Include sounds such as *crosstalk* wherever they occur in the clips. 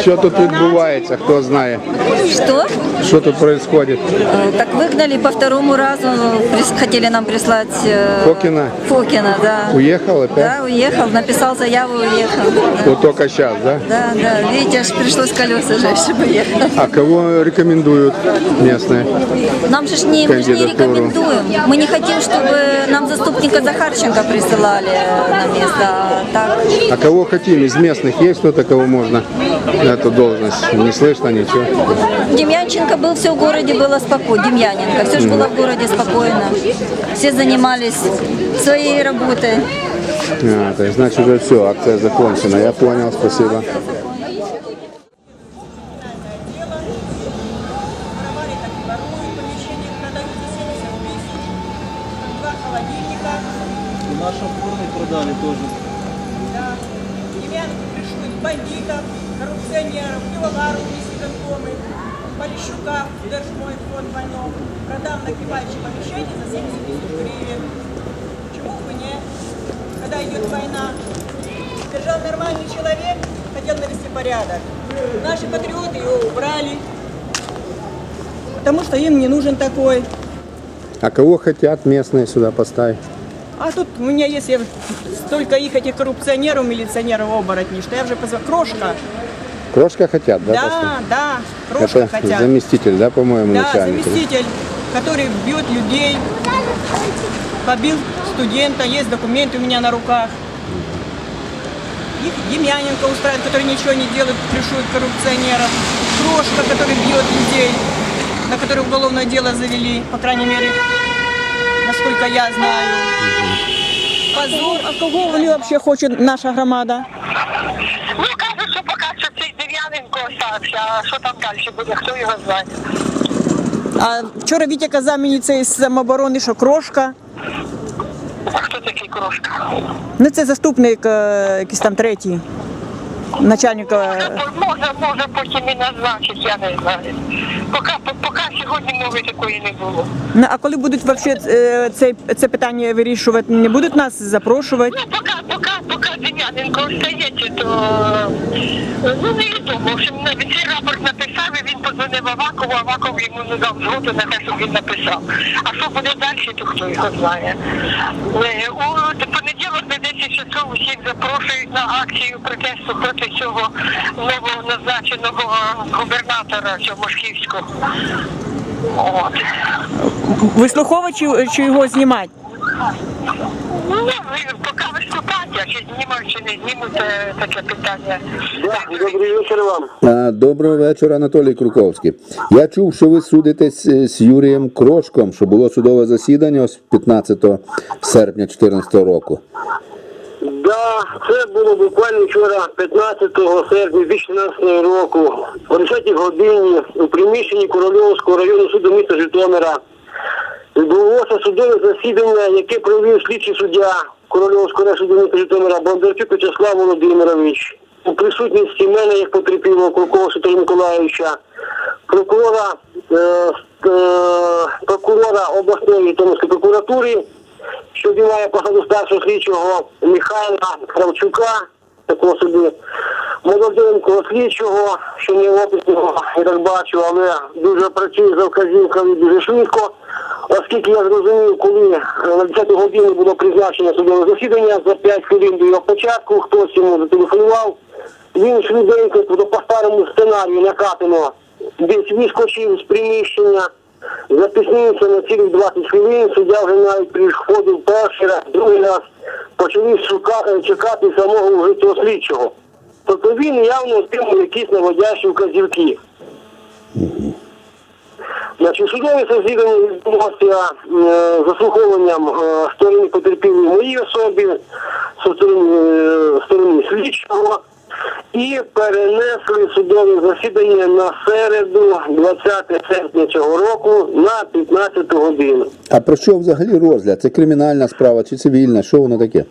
Що тут відбувається, хто знає? Что? Що тут відбувається? Э, Так выгнали по второму разу, прис- хотели нам прислать... э, Фокина? Фокина, да. Уїхав опять? Да, уехал, написал заяву, уехал. Да, Вот только сейчас, да? да, да. видите, аж пришлось колеса жечь, чтобы ехать. А кого рекомендуют местные? Нам же ж не, мы же не Кандидатуру. рекомендуем. Мы не хотим, чтобы нам заступника Захарченко присылали на место. А Так, А кого хотим? Из местных есть кто-то, кого можно на эту должность? Не слышно ничего. Демьянченко был, все в городе было спокойно. Демьяненко, все же было в городе спокойно. Все занимались своей работой. А, то есть, значит, уже все, акция закончена. Я понял, спасибо. Воровали так и воруют, помещение бандитов, коррупционеров, пивоваров несведомы, Полищука, Держмой фонд войнов, продам нагревающее помещение за 70 тысяч гривен. Почему бы не? Когда идет война, держал нормальный человек, хотел навести порядок. Наши патриоты его убрали, потому что им не нужен такой. А кого хотят местные сюда поставить? А тут у меня есть я- столько их, этих коррупционеров, милиционеров, оборотней, что я уже позвала. Крошка. Крошка хотят, да? Да, поставить? да, крошка Это хотят. заместитель, да, по-моему, Да, начальника? заместитель, который бьет людей, побил студента, есть документы у меня на руках. Их Демьяненко устраивает, который ничего не делает, крышует коррупционеров. Крошка, который бьет людей, на который уголовное дело завели, по крайней мере, насколько я знаю. Позор, а кого вони вообще хочет наша громада? Ну, кажуть, що поки що цей Дерев'яненко остався, а що там далі буде, хто його знає. А вчора Вітя казав мені це із самооборони, що крошка. А хто такий крошка? Ну це заступник е, якийсь там третій. Начальника. Може, може потім і назначить, я не знаю. Поки, сьогодні мови такої не було. Ну, А коли будуть вообще е, це, це питання вирішувати, не будуть нас запрошувати? Ну, поки, поки, поки Дем'яненко остається, то ну невідомо. В общем, навіть цей рапорт написав, і він подзвонив Авакову, Аваков йому не дав згоду на те, щоб він написав. А що буде далі, то хто його знає. Е, У понеділок 10 усіх запрошують на акцію протесту проти цього новоназначеного губернатора цього Мошківського. От. Вислуховувачі чи його знімати? Ну, ви поки виступати, а чи знімуть, чи не знімуть, таке питання. Добрий вечір вам. А, Доброго вечора, Анатолій Круковський. Я чув, що ви судитесь е, з Юрієм Крошком, що було судове засідання ось 15 серпня 2014 року. Да, це було буквально вчора, 15 серпня 2014 року, о 10 годині у приміщенні Корольовського району суду міста Житомира відбулося судове засідання, яке провів слідчий суддя Корольовського району суду міста Житомира Бондарчук Вячеслав Володимирович. У присутності мене, як потерпілого Крукова Святого Миколаївича, прокурора, е, е, прокурора обласної Житомирської прокуратури, що обіймає посаду старшого слідчого Михайла Кравчука, такого собі молоденького слідчого, що не опитного, я так бачу, але дуже працює за вказівками дуже швидко. Оскільки я зрозумів, коли на 10 годину було призначено судове засідання за 5 хвилин до його початку, хтось йому зателефонував, він швиденько по старому сценарію накатано десь вискочив з приміщення, запіснився на цілих 20 хвилин, суддя вже навіть приходив перший раз, другий раз, почали шукати, чекати самого вже цього слідчого. Тобто він явно отримав якісь наводящі вказівки. Значить, судове засідання відбулося е, заслуховуванням е, сторони потерпілої моїй особі, сторони, е, сторони слідчого, і перенесли судове засідання на середу, 20 серпня цього року, на 15 годину. А про що взагалі розгляд? Це кримінальна справа чи цивільна? Що воно таке?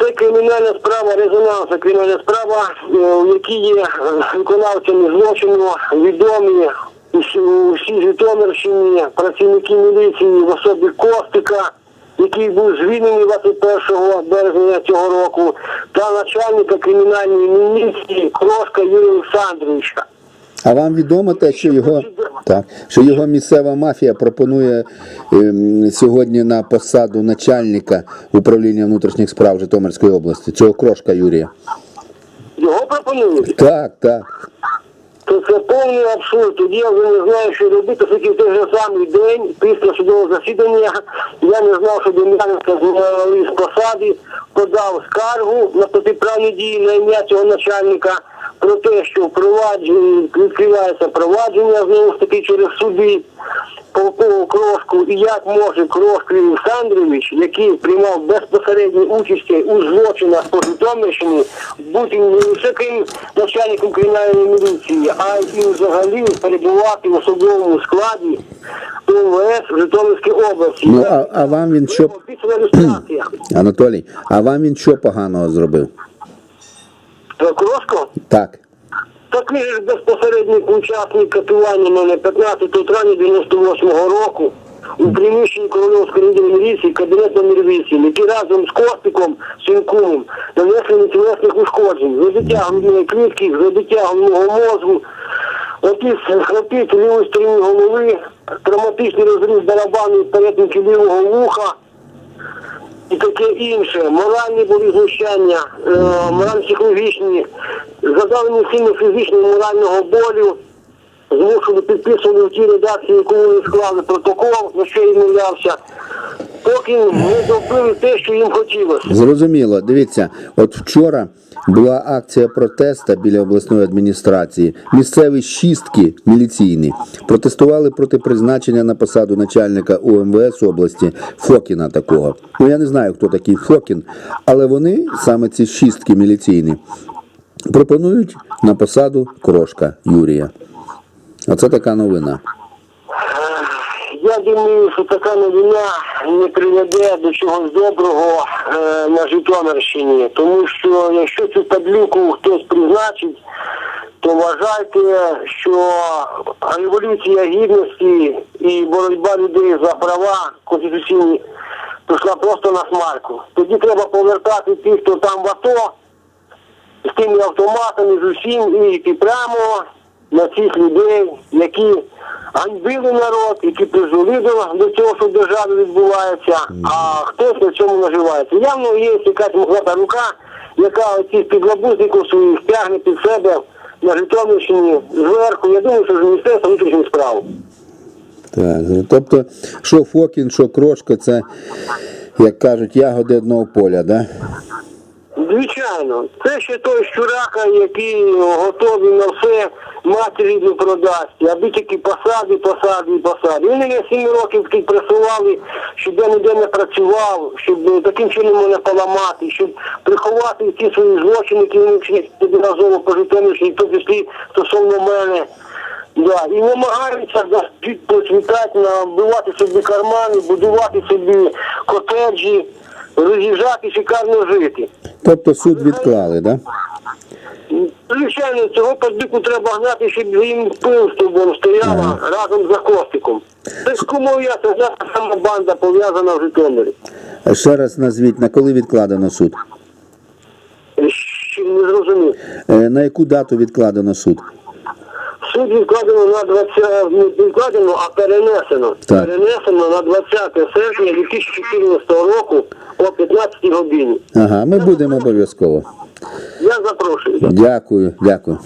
Це кримінальна справа, резонансна кримінальна справа, е, у якій є виконавцями злочину відомі усі Житомирщині, працівники міліції в особі Костика, який був звільнений 21 березня цього року, та начальника кримінальної міліції Крошка Юрія Олександровича. А вам відомо те, що його, так, що його місцева мафія пропонує ем, сьогодні на посаду начальника управління внутрішніх справ Житомирської області, цього крошка Юрія? Його пропонують. Так, так. То це повний абсурд. Тоді я вже не знаю, що робити. Тільки в той же самий день, після судового засідання, я не знав, що Дем'яненко з посади, подав скаргу на протиправні дії на ім'я цього начальника про те, що впроваджує, відкривається провадження знову ж таки через суди полкову крошку і як може Крошко Олександрович, який приймав безпосередню участь у злочинах по Житомирщині, бути не лише крім начальником кримінальної міліції, а й взагалі перебувати в особовому складі УМВС в Житомирській області. Ну, а, а вам він що, *clears throat* Анатолій, а вам він що поганого зробив? Крошко? Так. Так він ж безпосередній учасник катування мене 15 травня 98-го року у приміщенні Корольовської відділу міліції кабінет номер 8, який разом з Костиком, своїм кумом, нанесли тілесних ушкоджень, забиття грудної клітки, забиття головного мозку, якісь храпіт лівої сторони голови, травматичний розріз барабану перетинки лівого вуха, і таке інше. Моральні були знущання, е, морально-психологічні, задавлені сильно фізичного морального болю, змушували підписували в тій редакції, яку вони склали протокол, на що я відмовлявся, поки не зробили те, що їм хотілося. Зрозуміло. Дивіться, от вчора була акція протеста біля обласної адміністрації. Місцеві шістки міліційні протестували проти призначення на посаду начальника УМВС області Фокіна такого. Ну я не знаю, хто такий Фокін, але вони, саме ці шістки міліційні, пропонують на посаду крошка Юрія. Оце така новина. Думаю, що така новина не приведе до чогось доброго е, на Житомирщині, тому що якщо цю таблюку хтось призначить, то вважайте, що революція гідності і боротьба людей за права конституційні пішла просто на смарку. Тоді треба повертати тих, хто там в АТО, з тими автоматами, з усім, і йти прямо на цих людей, які ганьбили народ, які призвели до, цього, що в державі відбувається, а хтось на цьому наживається. Явно є якась мохлата рука, яка оцих підлабузників своїх тягне під себе на Житомирщині зверху. Я думаю, що з Міністерства внутрішніх справ. Так, тобто, що Фокін, що крошка, це, як кажуть, ягоди одного поля, да? Звичайно, це ще той щурака, який готовий на все матір рідну продасть, аби тільки посади, посади посади. Вони мене сім років тут пресували, щоб я ніде не працював, щоб таким чином мене поламати, щоб приховати ті свої злочини, які вони вчинять разово по Житомирщині, в тому числі стосовно мене. Да, і намагаються процвітати, набивати собі кармани, будувати собі котеджі, роз'їжджати, шикарно жити. Тобто суд відклали, да? Звичайно, цього подбіку треба гнати, щоб їм пил з тобою стояла разом за Костиком. Це ж кому я, це ж сама банда пов'язана в Житомирі. Ще раз назвіть, на коли відкладено суд? Ще не зрозумів. Е, На яку дату відкладено суд? Суд відкладено на 20, не відкладено, а перенесено. Так. Перенесено на 20 серпня 2014 року о 15 годині. Ага, ми будемо обов'язково. Я запрошую. Дякую, дякую.